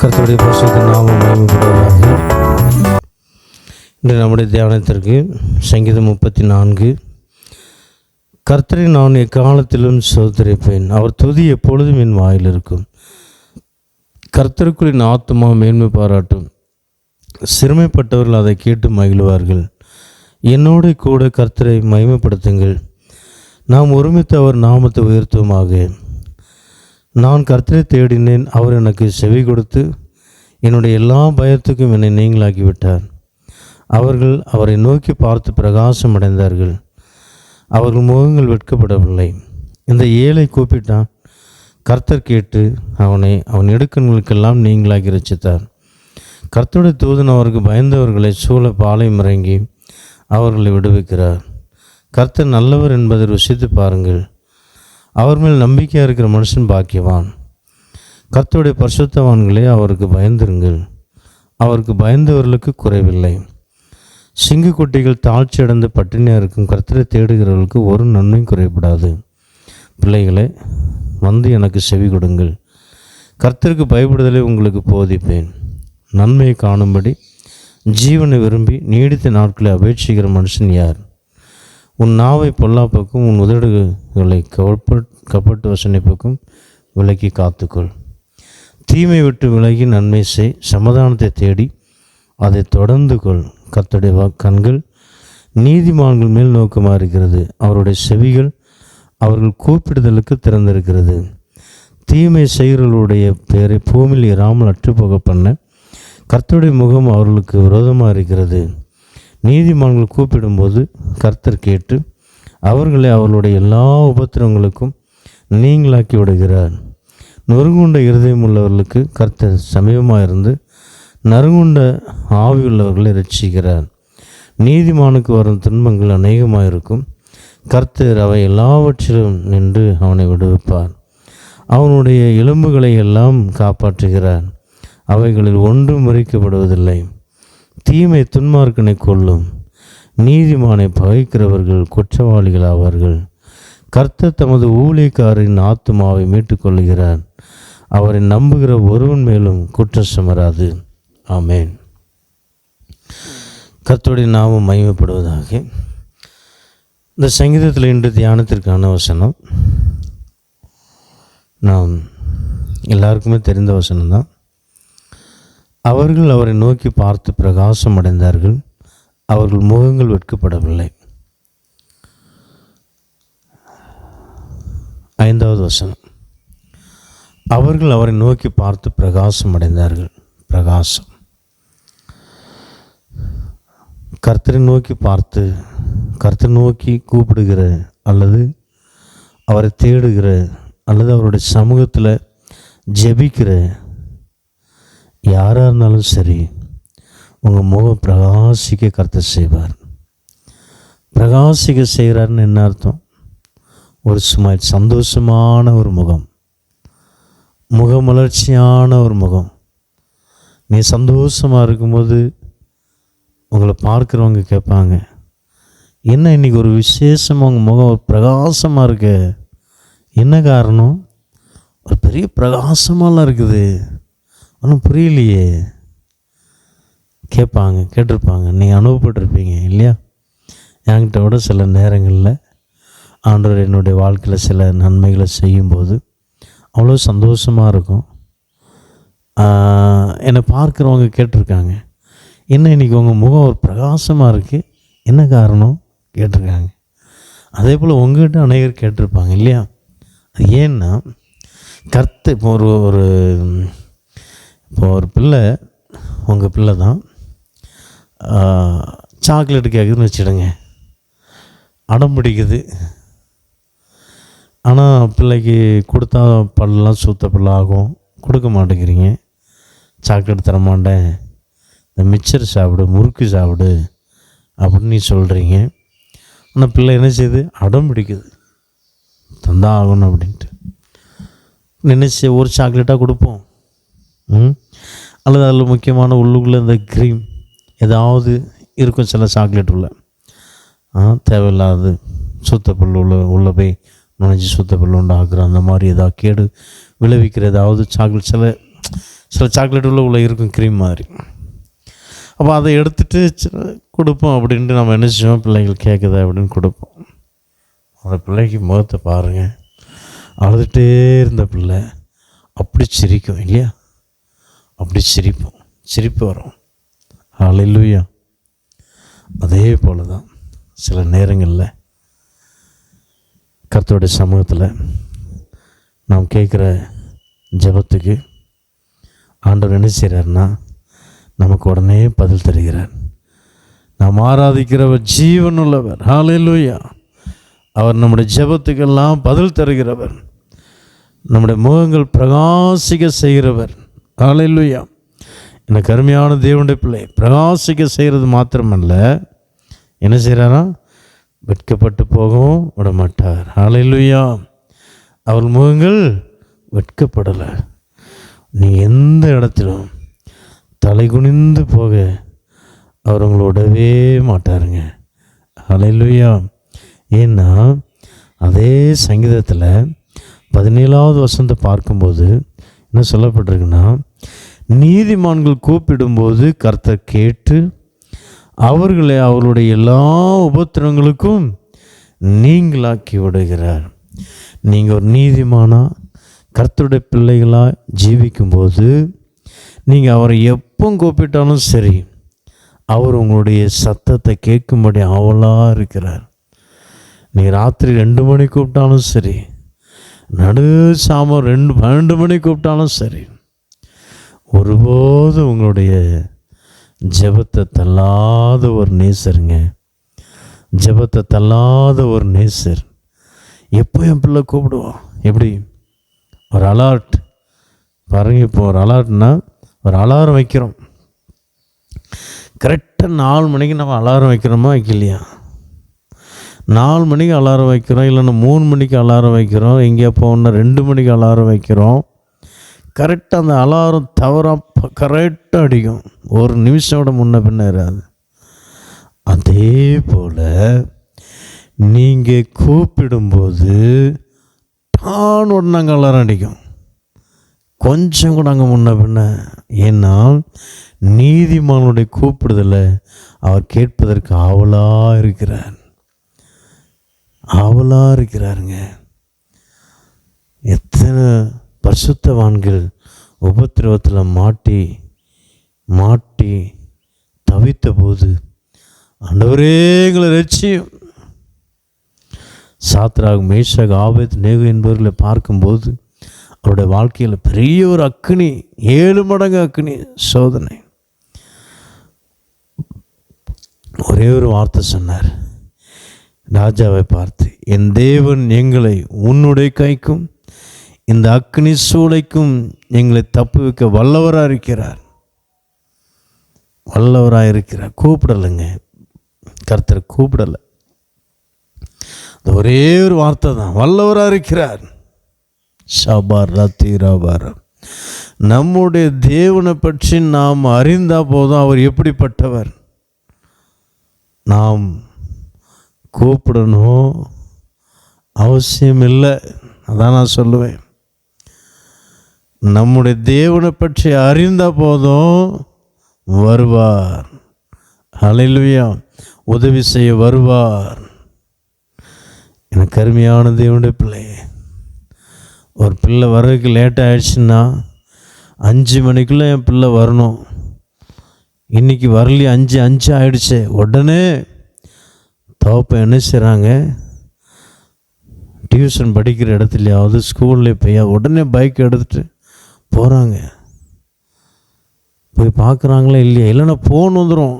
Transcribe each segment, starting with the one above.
கருத்துடைய பரிசுத்த நாமம் மகிமைப்படுவதாக இன்று நம்முடைய தியானத்திற்கு சங்கீதம் முப்பத்தி நான்கு கர்த்தரை நான் எக்காலத்திலும் சோதரிப்பேன். அவர் துதி எப்பொழுதும் என் வாயில் இருக்கும். கர்த்தருக்குள் என் ஆத்துமா மேன்மை பாராட்டும். சிறுமைப்பட்டவர்கள் அதை கேட்டு மகிழ்வார்கள். என்னோடு கூட கர்த்தரை மகிமைப்படுத்துங்கள். நாம் ஒருமித்து அவர் நாமத்தை உயர்த்துவோமாக. நான் கர்த்தரை தேடினேன் அவர் எனக்கு செவி கொடுத்து என்னுடைய எல்லா பயத்துக்கும் என்னை நீங்களாக்கி விட்டார் அவர்கள் அவரை நோக்கி பார்த்து பிரகாசம் அடைந்தார்கள் அவர்கள் முகங்கள் வெட்கப்படவில்லை. இந்த ஏழை கூப்பிட்டான். கர்த்தர் கேட்டு அவனை அவன் எடுக்கணுங்களுக்கெல்லாம் நீங்களாக்கி ரசித்தார். கர்த்தருடைய தூதன் அவருக்கு பயந்தவர்களை சூழ பாலை இறங்கி அவர்களை விடுவிக்கிறார். கர்த்தர் நல்லவர் என்பதை ருசித்து பாருங்கள். அவர் மேல் நம்பிக்கையாக இருக்கிற மனுஷன் பாக்கியவான். கர்த்தருடைய பரிசுத்தவான்களே அவருக்கு பயந்துருங்கள். அவருக்கு பயந்தவர்களுக்கு குறைவில்லை. சிங்கு குட்டிகள் தாழ்ச்சி அடைந்து பட்டினியாக இருக்கும் கர்த்தரை தேடுகிறவர்களுக்கு ஒரு நன்மையும் குறைபடாது. பிள்ளைகளே வந்து எனக்கு செவி கொடுங்கள். கர்த்தருக்கு பயப்படுதலை உங்களுக்கு போதிப்பேன். நன்மையை காணும்படி ஜீவனை விரும்பி நீடித்த நாட்களை அபேட்சிக்கிற மனுஷன் யார்? உன் நாவை பொல்லாப்புக்கும் உன் உதடுகளை கப்பட் கப்பட்டு வசனிப்புக்கும் விலக்கி காத்துக்கொள். தீமை விட்டு விலகி நன்மை செய். சமாதானத்தை தேடி அதை தொடர்ந்து கொள். கத்துடைய வா- கண்கள் நீதிமான்கள் மேல் நோக்கமாக இருக்கிறது. அவருடைய செவிகள் அவர்கள் கூப்பிடுதலுக்கு திறந்திருக்கிறது. தீமை செய்கிறவர்களுடைய பெயரை பூமியில் இராமல் அற்றுப்போக பண்ண கர்த்தருடைய முகம் அவர்களுக்கு விரோதமாக இருக்கிறது. நீதிமான்கள் கூப்பிடும்போது கர்த்தர் கேட்டு அவர்களை அவர்களுடைய எல்லா உபத்திரங்களுக்கும் நீங்களாக்கி விடுகிறார். நொறுங்குண்ட இருதயம் உள்ளவர்களுக்கு கர்த்தர் சமீபமாக இருந்து நறுங்குண்ட ஆவியுள்ளவர்களை ரட்சிக்கிறார் நீதிமானுக்கு வரும் துன்பங்கள் அநேகமாக இருக்கும் கர்த்தர் அவை எல்லாவற்றிலும் நின்று அவனை விடுவிப்பார். அவனுடைய எலும்புகளை எல்லாம் காப்பாற்றுகிறார். அவைகளில் ஒன்றும் முறிக்கப்படுவதில்லை. தீமை துன்மார்க்கனை கொள்ளும் நீதிமானை பகைக்கிறவர்கள் குற்றவாளிகள் ஆவார்கள். கர்த்தர் தமது ஊழியக்காரின் ஆத்துமாவை மீட்டுக்கொள்கிறார் அவரை நம்புகிற ஒருவன் மேலும் குற்றம் சுமராது. ஆமென். கர்த்தருடைய நாமம் மயமப்படுவதாக இந்த சங்கீதத்தில் இன்று தியானத்திற்கான வசனம். நாம் எல்லாருக்குமே தெரிந்த வசனம் தான் அவர்கள் அவரை நோக்கி பார்த்து பிரகாசம் அடைந்தார்கள். அவர்கள் முகங்கள் வெட்கப்படவில்லை. ஐந்தாவது வசனம். அவர்கள் அவரை நோக்கி பார்த்து பிரகாசம் அடைந்தார்கள். பிரகாசம். கர்த்தரை நோக்கி பார்த்து கர்த்தரை நோக்கி கூப்பிடுகிற அல்லது அவரை தேடுகிற அல்லது அவருடைய சமூகத்தில் ஜெபிக்கிற யாராக இருந்தாலும் சரி உங்கள் முகம் பிரகாசிக்க கர்த்தர் செய்வார். பிரகாசிக்க செய்கிறாருன்னு என்ன அர்த்தம்? ஒரு சும்மா சந்தோஷமான ஒரு முகம். முகமலர்ச்சியான ஒரு முகம். நீ சந்தோஷமாக இருக்கும்போது உங்களை பார்க்குறவங்க கேட்பாங்க என்ன இன்னைக்கு ஒரு விசேஷமாக உங்கள் முகம் ஒரு பிரகாசமாக இருக்கு? என்ன காரணம்? ஒரு பெரிய பிரகாசமாலாம் இருக்குது. ஒன்றும் புரியலையே. கேட்பாங்க கேட்டிருப்பாங்க. நீங்கள் அனுபவப்பட்டிருப்பீங்க இல்லையா? என்கிட்ட விட சில நேரங்களில் ஆண்டவர் என்னுடைய வாழ்க்கையில் சில நன்மைகளை செய்யும்போது அவ்வளோ சந்தோஷமாக இருக்கும். என்னை பார்க்குறவங்க கேட்டிருக்காங்க. என்ன இன்னைக்கு உங்கள் முகம் ஒரு பிரகாசமாக இருக்குது என்ன காரணம்? கேட்டிருக்காங்க. அதே போல் உங்கள்கிட்ட அநேகர் கேட்டிருப்பாங்க இல்லையா? அது ஏன்னா கருத்து இப்போ ஒரு ஒரு இப்போ ஒரு பிள்ளை உங்கள் பிள்ளை தான் சாக்லேட் கேட்குதுன்னு வச்சுடுங்க அடம் பிடிக்குது. ஆனால் பிள்ளைக்கு கொடுத்தா பல்லாம் சூத்த பல்ல ஆகும். கொடுக்க மாட்டேங்கிறீங்க. சாக்லேட் தரமாட்டேன் இந்த மிச்சர் சாப்பிடு முறுக்கு சாப்பிடு அப்படின்னு நீ சொல்கிறீங்க ஆனால் பிள்ளை என்ன செய்யுது அடம் பிடிக்குது. தந்தா ஆகணும் அப்படின்ட்டு. நினைச்சு ஒரு சாக்லேட்டாக கொடுப்போம். அல்லது அதில் முக்கியமான உள்ளுக்குள்ளே இந்த க்ரீம் ஏதாவது இருக்கும் சில சாக்லேட் உள்ள. தேவையில்லாது சுத்தப்பல் உள்ள உள்ளே போய் நுழைஞ்சி சுத்தப்பல் உண்டாக்குற அந்த மாதிரி ஏதாவது கேடு விளைவிக்கிற ஏதாவது சாக்லேட் சில சில சாக்லேட் உள்ள உள்ள இருக்கும் க்ரீம் மாதிரி. அப்போ அதை எடுத்துகிட்டு கொடுப்போம் அப்படின்ட்டு நம்ம என்ன செய்வோம்? பிள்ளைகள் கேட்குது அப்படின்னு கொடுப்போம். அந்த பிள்ளைக்கு முகத்தை பாருங்கள் அழுதுகிட்டே இருந்த பிள்ளை அப்படி சிரிக்கும் இல்லையா? அப்படி சிரிப்போம் சிரிப்பு வரும். அலையிலுயா அதே போல தான் சில நேரங்களில் கர்த்தருடைய சமூகத்தில் நாம் கேட்குற ஜெபத்துக்கு ஆண்டவர் என்ன செய்கிறார்னா நமக்கு உடனே பதில் தருகிறார். நாம் ஆராதிக்கிறவர் ஜீவனுள்ளவர். ஹalleluya. அவர் நம்முடைய ஜெபத்துக்கெல்லாம் பதில் தருகிறவர். நம்முடைய முகங்கள் பிரகாசிக்க செய்கிறவர். ஹalleluya எனக்கு அருமையான தேவனுடைய பிள்ளை பிரகாசிக்க செய்கிறது மாத்திரமல்ல. என்ன செய்கிறாரா வெட்கப்பட்டு போகவும் விட மாட்டார் ஹalleluya அவர் முகங்கள் வெட்கப்படலை. நீ எந்த இடத்திலும் தலை குனிந்து போக அவர் உங்களை விடவே மாட்டாருங்க. அலையிலுயா ஏன்னா அதே சங்கீதத்தில் பதினேழாவது வசனத்தை பார்க்கும்போது என்ன சொல்லப்பட்டிருக்குன்னா நீதிமான்கள் கூப்பிடும்போது கர்த்தர் கேட்டு அவர்களை அவருடைய எல்லா உபத்திரங்களுக்கும் நீங்களாக்கி விடுகிறார். நீங்கள் ஒரு நீதிமானா கர்த்தருடைய பிள்ளைகளாக ஜீவிக்கும்போது நீங்கள் அவரை எப்போ கூப்பிட்டாலும் சரி அவர் உங்களுடைய சத்தத்தை கேட்கும்படி அவளாக இருக்கிறார். நீ ராத்திரி ரெண்டு மணி கூப்பிட்டாலும் சரி நடு சாமம் ரெண்டு பன்னெண்டு மணி கூப்பிட்டாலும் சரி. ஒருபோதும் உங்களுடைய ஜெபத்தை தள்ளாத ஒரு நேசருங்க. ஜெபத்தை தள்ளாத ஒரு நேசர். எப்போ என் பிள்ளை கூப்பிடுவோம் எப்படி? ஒரு அலார்ட். பாருங்க இப்போ ஒரு அலார்ட்னா ஒரு அலாரம் வைக்கிறோம். கரெக்டாக நாலு மணிக்கு நம்ம அலாரம் வைக்கிறோமா வைக்கலையா? நாலு மணிக்கு அலாரம் வைக்கிறோம் இல்லைன்னா மூணு மணிக்கு அலாரம் வைக்கிறோம் எங்கேயா போகணுன்னா ரெண்டு மணிக்கு அலாரம் வைக்கிறோம். கரெக்டாக அந்த அலாரம் தவறாக கரெக்டாக அடிக்கும். ஒரு நிமிஷம் கூட முன்ன பின்ன இராது. அதே போல் நீங்கள் கூப்பிடும்போது டான் உடனே அங்கே அலாரம் அடிக்கும். கொஞ்சம் கூட அங்கே முன்ன பின்ன. ஏன்னா நீதிமானுடைய கூப்பிடுதலை அவர் கேட்பதற்கு ஆவலாக இருக்கிறார். ஆவலாக இருக்கிறாருங்க. எத்தனை பரிசுத்தவான்கள் உபத்திரவத்தில் மாட்டி மாட்டி தவித்த போது ஆண்டவரே எங்களை ரட்சியும். சாத்ராக் மேஷாக் ஆபத் நேகு என்பவர்களை பார்க்கும்போது அவருடைய வாழ்க்கையில் பெரிய ஒரு அக்னி ஏழு மடங்கு அக்னி சோதனை. ஒரே ஒரு வார்த்தை சொன்னார். ராஜாவை பார்த்து என் தேவன் எங்களை உன்னுடைய கைக்கும் இந்த அக்னி சூளைக்கும் எங்களை தப்பு வைக்க வல்லவராக இருக்கிறார். வல்லவராக இருக்கிறார். கூப்பிடலைங்க. கர்த்தர் கூப்பிடலை. அந்த ஒரே ஒரு வார்த்தை தான். வல்லவராக இருக்கிறார். ஷபார் ரத்தீராபாரம் நம்முடைய தேவனை பற்றி நாம் அறிந்தால் போதும். அவர் எப்படிப்பட்டவர்? நாம் கூப்பிடணும் அவசியம் இல்லை அதான் நான் சொல்லுவேன். நம்முடைய தேவனை பற்றி அறிந்த போதும் வருவார். அலையிலுயா உதவி செய்ய வருவார். எனக்கு கருமையான தேவனுடைய பிள்ளை. ஒரு பிள்ளை வர்றதுக்கு லேட் ஆயிடுச்சுன்னா அஞ்சு மணிக்குள்ளே என் பிள்ளை வரணும். இன்றைக்கி வரலையே அஞ்சு அஞ்சு ஆயிடுச்சு. உடனே தவப்ப என்ன செய்கிறாங்க டியூஷன் படிக்கிற இடத்துலையாவது ஸ்கூலில் போய் உடனே பைக் எடுத்துகிட்டு போகிறாங்க போய் பார்க்குறாங்களா இல்லையா? இல்லைன்னா ஃபோன் வந்துடும்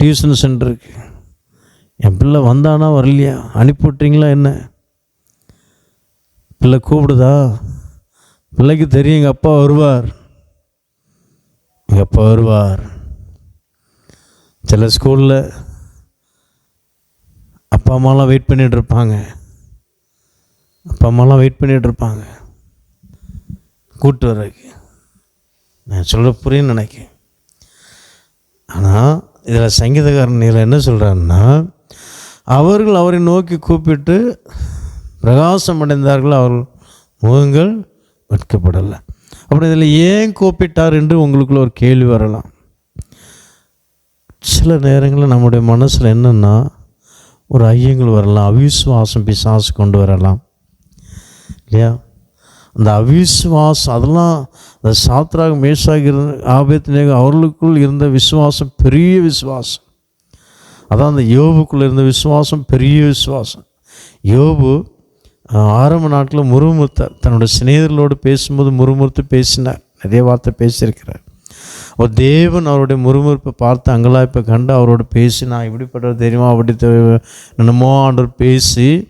டியூஷன் சென்டருக்கு என் பிள்ளை வந்தானா வரலையா? அனுப்பிவிட்றீங்களா என்ன? பிள்ளை கூப்பிடுதா? பிள்ளைக்கு தெரியும் எங்கள் அப்பா வருவார். எங்கள் அப்பா வருவார். சில ஸ்கூலில் அப்பா அம்மாலாம் வெயிட் பண்ணிகிட்டு இருப்பாங்க. அப்பா அம்மாலாம் வெயிட் பண்ணிகிட்டு இருப்பாங்க. கூப்பிட்டு வர்றதுக்கு. நான் சொல்ல புரியும் நினைக்கிறேன். ஆனால் இதில் சங்கீதக்காரன் இதில் என்ன சொல்கிறாருன்னா அவர்கள் அவரை நோக்கி கூப்பிட்டு பிரகாசம் அடைந்தார்கள் அவர்கள் முகங்கள் வெட்கப்படலை. அப்படி இதில் ஏன் கூப்பிட்டார் என்று உங்களுக்குள்ள ஒரு கேள்வி வரலாம். சில நேரங்களில் நம்முடைய மனசில் என்னென்னா ஒரு ஐயங்கள் வரலாம் அவிசுவாசம் பிசாசு கொண்டு வரலாம். இல்லையா? அந்த அவிசுவாசம் அதெல்லாம் அந்த சாத்ராக மேசாக இருந்த ஆபத்தினேக அவர்களுக்குள் இருந்த விசுவாசம் பெரிய விசுவாசம். அதான் அந்த யோபுக்குள்ளே இருந்த விசுவாசம் பெரிய விசுவாசம். யோபு ஆரம்ப நாட்டில் முறுமுறுத்தார் தன்னோட சிநேகர்களோடு பேசும்போது முறுமுறுத்து பேசினார். நிறைய வார்த்தை பேசியிருக்கிறார். ஒரு தேவன் அவருடைய முறுமுறுப்பை பார்த்து அங்கலாய்ப்பை கண்டு அவரோட பேசி நான் இப்படிப்பட்டவர் தெரியுமா? அப்படி என்னமோ ஆண்டவர் பேசி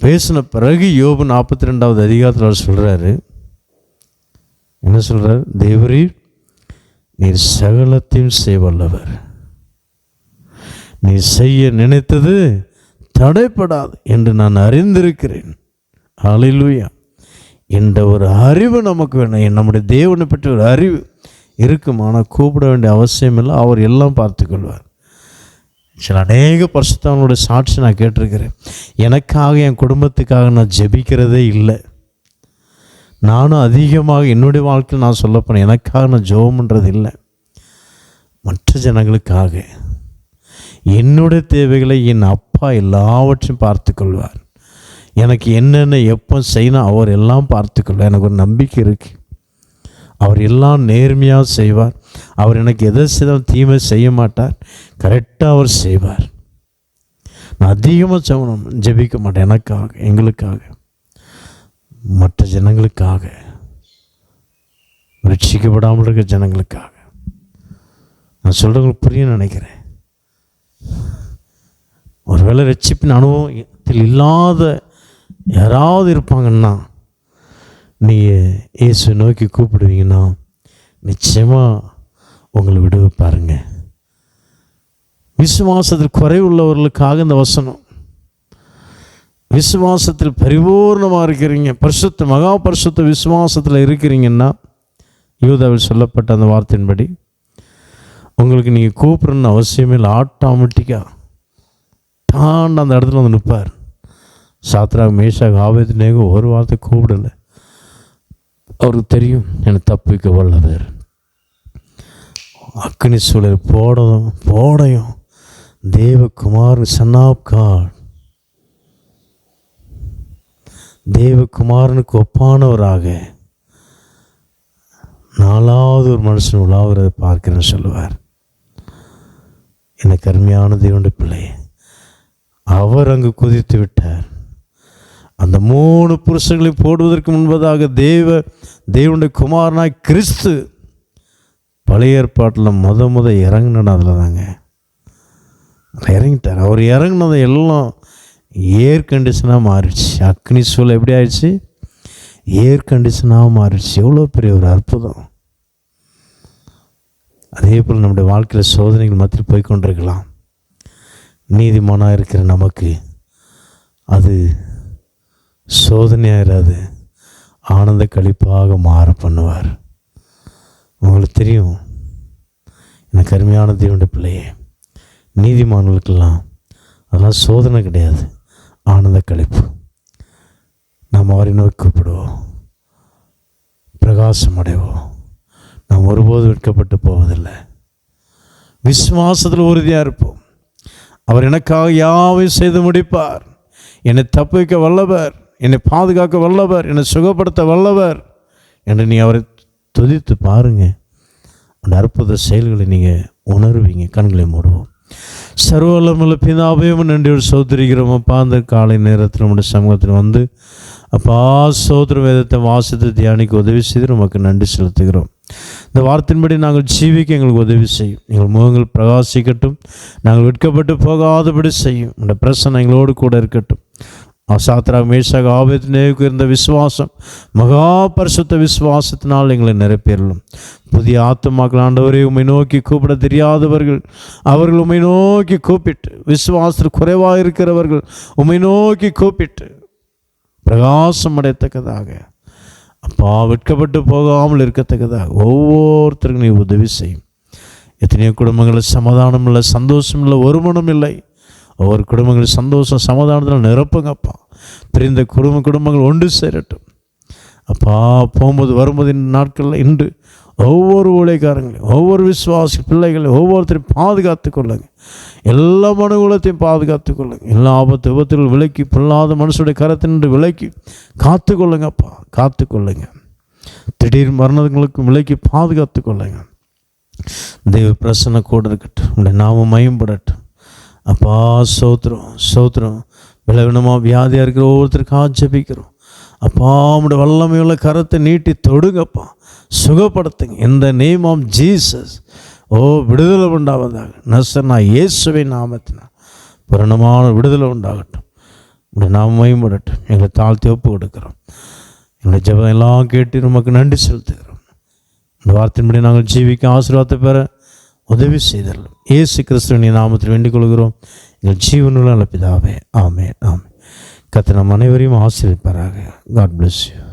பேசின பிறகு யோபு நாற்பத்தி ரெண்டாவது அதிகாரத்தில் அவர் சொல்கிறாரு என்ன சொல்கிறார் தேவரீர் நீர் சகலத்தையும் செய்வல்லவர். நீ செய்ய நினைத்தது தடைப்படாது என்று நான் அறிந்திருக்கிறேன். ஹalleluya. என்ற ஒரு அறிவு நமக்கு வேணும். நம்முடைய தேவனை பற்றி ஒரு அறிவு. இருக்கும் ஆனால் கூப்பிட வேண்டிய அவசியம் இல்லை அவர் எல்லாம் பார்த்துக்கொள்வார் சில அநேக பரிசுத்தவங்களுடைய சாட்சி நான் கேட்டிருக்கிறேன். எனக்காக என் குடும்பத்துக்காக நான் ஜெபிக்கிறதே இல்லை. நானும் அதிகமாக என்னுடைய வாழ்க்கையில் நான் சொல்லப்போனேன் எனக்காக நான் ஜெபம் பண்ணுறது இல்லை. மற்ற ஜனங்களுக்காக. என்னுடைய தேவைகளை என் அப்பா எல்லாவற்றையும் பார்த்துக்கொள்வார் எனக்கு என்னென்ன எப்போ செய்யணும் அவர் எல்லாம் பார்த்துக்கொள்வார் எனக்கு ஒரு நம்பிக்கை இருக்குது அவர் எல்லாம் நேர்மையாக செய்வார். அவர் எனக்கு எதை செய்தாலும் தீமை செய்ய மாட்டார். கரெக்டாக அவர் செய்வார். நான் அதிகமாக சவனம் ஜெபிக்க மாட்டேன். எனக்காக எங்களுக்காக. மற்ற ஜனங்களுக்காக. ரட்சிக்கப்படாமல் இருக்க ஜனங்களுக்காக. நான் சொல்கிறவங்களுக்கு புரிய நினைக்கிறேன். ஒருவேளை ரட்சிப்பின் அனுபவத்தில் இல்லாத யாராவது இருப்பாங்கன்னா நீங்கள் இயேசு நோக்கி கூப்பிடுவீங்கன்னா நிச்சயமாக உங்களை விடுவிப்பாருங்க பாருங்க. விசுவாசத்தில் குறைவுள்ளவர்களுக்காக இந்த வசனம். விசுவாசத்தில் பரிபூர்ணமாக இருக்கிறீங்க. பரிசுத்த மகா பரிசுத்த விசுவாசத்தில் இருக்கிறீங்கன்னா யூதாவில் சொல்லப்பட்ட அந்த வார்த்தையின்படி உங்களுக்கு நீங்கள் கூப்பிடணும்னு அவசியமே இல்லை. ஆட்டோமேட்டிக்காக தாண்ட அந்த இடத்துல வந்து நிற்பார் சாத்ரா மேஷாக ஆபத்து ஒரு வார்த்தை கூப்பிடலை. அவருக்கு தெரியும். எனக்கு தப்பிக்க வல்லவர். அக்னி சூழல் போடதும் போடையும். தேவகுமார் சன்னாப்கார் தேவகுமாரனுக்கு ஒப்பானவராக நாலாவது ஒரு மனுஷன் உலாவுறதை பார்க்கிறேன்னு சொல்லுவார். எனக்கு அருமையான தேவனுடைய பிள்ளை. அவர் அங்கு குதித்து விட்டார். அந்த மூணு புருஷங்களை போடுவதற்கு முன்பதாக தேவ தேவனுடைய குமாரனாய் கிறிஸ்து பழைய ஏற்பாட்டில் முத முத இறங்கினா அதில் தாங்க இறங்கிட்டார். அவர் இறங்கினது எல்லாம் ஏர் கண்டிஷனாக மாறிடுச்சு. அக்னி சூழல் எப்படி ஆயிடுச்சு? ஏர் கண்டிஷனாக மாறிடுச்சு. எவ்வளோ பெரிய ஒரு அற்புதம். அதே போல் நம்முடைய வாழ்க்கையில் சோதனைகள் மத்தியில் போய்கொண்டிருக்கலாம் நீதிமானாக இருக்கிற நமக்கு அது சோதனையாயிராது. ஆனந்த கழிப்பாக மாற பண்ணுவார். உங்களுக்கு தெரியும் எனக்கு அருமையான தேவனுடைய பிள்ளையே நீதிமான்களுக்கெல்லாம் அதெல்லாம் சோதனை கிடையாது. ஆனந்த கழிப்பு. நாம் அவரை நோக்கி கூப்பிடுவோம். பிரகாசம் அடைவோம். நாம் ஒருபோதும் விற்கப்பட்டு போவதில்லை. விஸ்வாசத்தில் உறுதியாக இருப்போம். அவர் எனக்காக யாவையும் செய்து முடிப்பார். என்னை தப்பிக்க வல்லவர். என்னை பாதுகாக்க வல்லவர் என்னை சுகப்படுத்த வல்லவர் என்று நீ அவரை துதித்து பாருங்க. அந்த அற்புத செயல்களை நீங்கள் உணர்வீங்க. கண்களை மூடுவோம். சர்வலமுள்ள பிதாவையும் நன்றி சோதரிக்கிறோம் அப்பா அந்த காலை நேரத்தில் நம்முடைய சமூகத்தில் வந்து அப்பா சோதர வேதத்தை வாசித்து தியானிக்க உதவி செய்து நமக்கு நன்றி செலுத்துகிறோம். இந்த வார்த்தையின்படி நாங்கள் ஜீவிக்க எங்களுக்கு உதவி செய்யும். எங்கள் முகங்கள் பிரகாசிக்கட்டும். நாங்கள் விற்கப்பட்டு போகாதபடி செய்யும். இந்த பிரச்சனை எங்களோடு கூட இருக்கட்டும். ஆசாத்ரா மேஷாக ஆபத்து நேவுக்கு இருந்த விசுவாசம் மகா பரிசுத்த விசுவாசத்தினால் எங்களை நிரப்பிடலும் புதிய ஆத்மாக்கள் ஆண்டவரை உண்மை நோக்கி கூப்பிட தெரியாதவர்கள் அவர்கள் உண்மை நோக்கி கூப்பிட்டு விசுவாசத்தில் குறைவாக இருக்கிறவர்கள் உண்மை நோக்கி கூப்பிட்டு பிரகாசம் அடையத்தக்கதாக அப்பா வெட்கப்பட்டு போகாமல் இருக்கத்தக்கதாக ஒவ்வொருத்தருக்கும் நீ உதவி செய்யும் எத்தனையோ குடும்பங்களில் சமாதானம் இல்லை சந்தோஷம் இல்லை ஒருமனம் இல்லை ஒவ்வொரு குடும்பங்களும் சந்தோஷம் சமாதானத்தில் நிரப்புங்கப்பா தெரிந்த குடும்ப குடும்பங்கள் ஒன்று சேரட்டும். அப்பா போகும்போது வரும்போது இந்த நாட்களில் இன்று ஒவ்வொரு ஊழியக்காரங்களையும் ஒவ்வொரு விசுவாசி பிள்ளைகளையும் ஒவ்வொருத்தரையும் பாதுகாத்து கொள்ளுங்க. எல்லா மனுகுலத்தையும் பாதுகாத்து கொள்ளுங்க. எல்லா ஆபத்து விபத்தில் விலக்கி பொல்லாத மனுஷனுடைய கரத்தினின்று விலக்கி காத்து கொள்ளுங்கப்பா காத்து கொள்ளுங்க. திடீர் மரணங்களுக்கும் விலக்கி பாதுகாத்து கொள்ளுங்க. தெய்வ பிரசன்ன கூட இருக்கட்டும். உடைய மயம்படட்டும். அப்பா சோத்திரம் சோத்திரம். விளவினமாக வியாதியாக இருக்கிற ஒவ்வொருத்தருக்காக ஜெபிக்கிறோம். அப்பா உடைய வல்லமையுள்ள கரத்தை நீட்டி தொடுங்கப்பா. சுகப்படுத்துங்க. இந்த நேம் ஆஃப் ஜீசஸ் ஓ விடுதலை உண்டாவதாக. நசனா இயேசுவை நாமத்தினா. பூரணமான விடுதலை உண்டாகட்டும். உடைய நாமையும் விடட்டும். எங்களை தாழ்த்தி ஒப்பு கொடுக்குறோம். எங்களை ஜெபம் எல்லாம் கேட்டு நமக்கு நன்றி செலுத்துகிறோம். இந்த வார்த்தையின்படி நாங்கள் ஜீவிக்க ஆசீர்வாதத்தை பெற உதவி செய்தல். இயேசு கிறிஸ்துவின் நாமத்தில் வேண்டிக் கொள்கிறோம் எங்கள் ஜீவனுள்ள பிதாவே. ஆமே ஆமே கத்தனம் அனைவரையும் ஆசிரியப்பாராக காட் பிளஸ் யூ